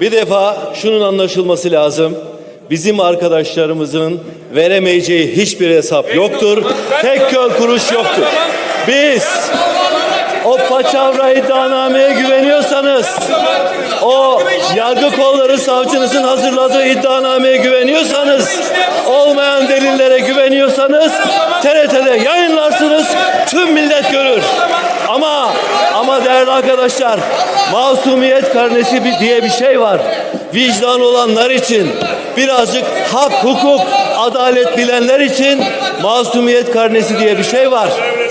Bir defa şunun anlaşılması lazım. Bizim arkadaşlarımızın veremeyeceği hiçbir hesap yoktur. Tek göl kuruş yoktur. Biz o paçavra iddianameye güveniyorsanız, o yargı kolları savcınızın hazırladığı iddianameye güveniyorsanız, olmayan delillere güveniyorsanız TRT'de yayınlarsınız, tüm millet görür. Ama değerli arkadaşlar, masumiyet karnesi diye bir şey var. Vicdan olanlar için, birazcık hak, hukuk, adalet bilenler için masumiyet karnesi diye bir şey var.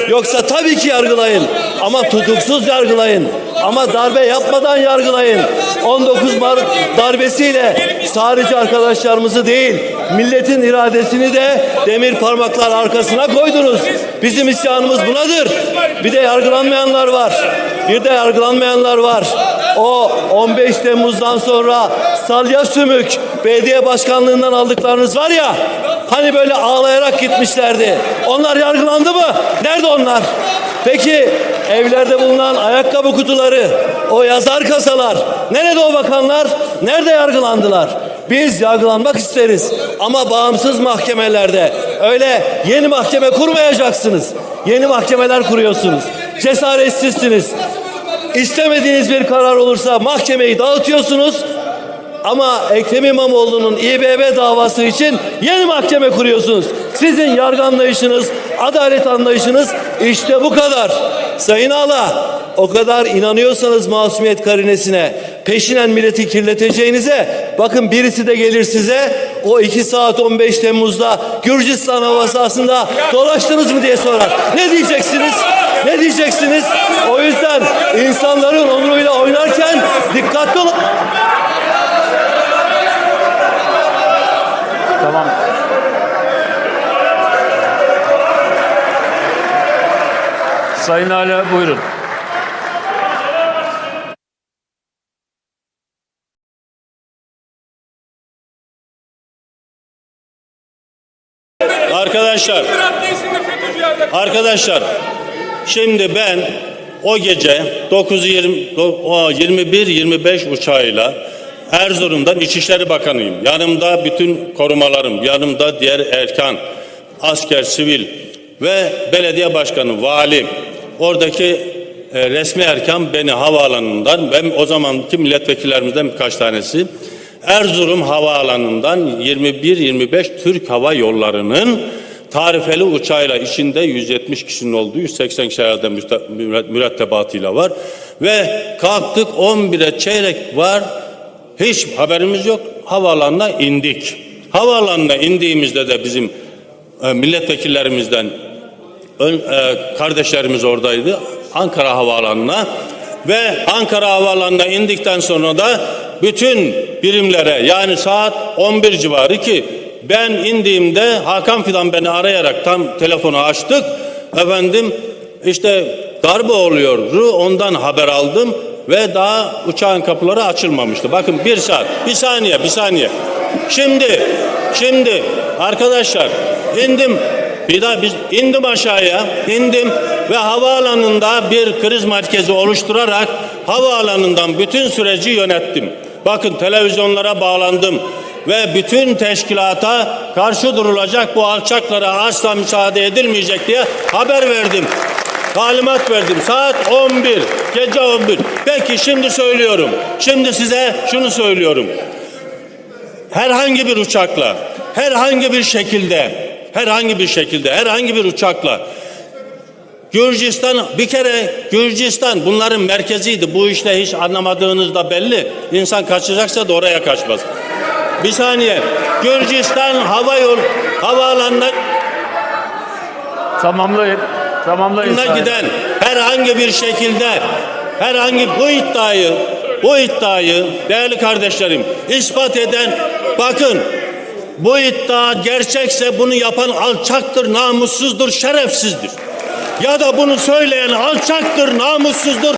Yoksa tabii ki yargılayın ama tutuksuz yargılayın. Ama darbe yapmadan yargılayın. 19 Mart darbesiyle sadece arkadaşlarımızı değil, milletin iradesini de demir parmaklar arkasına koydunuz. Bizim isyanımız bunadır. Bir de yargılanmayanlar var. Bir de yargılanmayanlar var. O 15 Temmuz'dan sonra salya sümük belediye başkanlığından aldıklarınız var ya hani böyle ağlayarak gitmişlerdi. Onlar yargılandı mı? Nerede onlar? Peki evlerde bulunan ayakkabı kutuları, o yazar kasalar, nerede o bakanlar? Nerede yargılandılar? Biz yargılanmak isteriz ama bağımsız mahkemelerde öyle yeni mahkeme kurmayacaksınız. Yeni mahkemeler kuruyorsunuz. Cesaretsizsiniz. İstemediğiniz bir karar olursa mahkemeyi dağıtıyorsunuz. Ama Ekrem İmamoğlu'nun İBB davası için yeni mahkeme kuruyorsunuz. Sizin yargı anlayışınız, adalet anlayışınız işte bu kadar. Sayın Ağla, o kadar inanıyorsanız masumiyet karinesine, peşinen milleti kirleteceğinize, bakın birisi de gelir size, o 2 saat 15 Temmuz'da Gürcistan hava sahasında dolaştınız mı diye sorar. Ne diyeceksiniz? Ne diyeceksiniz? O yüzden insanların onuruyla oynarken dikkatli olun. Tamam. Sayın Ala buyurun. Arkadaşlar, arkadaşlar şimdi ben o gece 9-21-25 uçağıyla Erzurum'dan İçişleri Bakanıyım. Yanımda bütün korumalarım, yanımda diğer erkan, asker, sivil ve belediye başkanı, vali, oradaki e, resmi erkan beni havaalanından, ben o zamanki milletvekillerimizden birkaç tanesi, Erzurum Havaalanı'ndan 21-25 Türk Hava Yolları'nın tarifeli uçağıyla içinde 170 kişinin olduğu 180 kişi herhalde mürettebatıyla var. Ve kalktık 11'e çeyrek var. Hiç haberimiz yok. Havaalanına indik. Havaalanına indiğimizde de bizim e, milletvekillerimizden ön, e, kardeşlerimiz oradaydı. Ankara Havaalanı'na ve Ankara Havaalanı'na indikten sonra da bütün birimlere yani saat 11 civarı ki ben indiğimde Hakan Fidan beni arayarak tam telefonu açtık. Efendim işte darbe oluyor. Ondan haber aldım ve daha uçağın kapıları açılmamıştı. Bakın bir saat, bir saniye, bir saniye. Şimdi, şimdi arkadaşlar indim bir daha biz indim aşağıya, indim ve havaalanında bir kriz merkezi oluşturarak havaalanından bütün süreci yönettim. Bakın televizyonlara bağlandım ve bütün teşkilata karşı durulacak bu alçaklara asla müsaade edilmeyecek diye haber verdim. Talimat verdim. Saat 11, gece 11. Peki şimdi söylüyorum. Şimdi size şunu söylüyorum herhangi bir uçakla, herhangi bir şekilde, herhangi bir şekilde, herhangi bir uçakla Gürcistan bir kere Gürcistan bunların merkeziydi. Bu işte hiç anlamadığınız da belli. İnsan kaçacaksa da oraya kaçmaz. Bir saniye. Gürcistan hava yol havaalanına Tamamlayın. Tamamlayın. Sayın. giden herhangi bir şekilde herhangi bu iddiayı bu iddiayı değerli kardeşlerim ispat eden bakın bu iddia gerçekse bunu yapan alçaktır, namussuzdur, şerefsizdir. Ya da bunu söyleyen alçaktır, namussuzdur,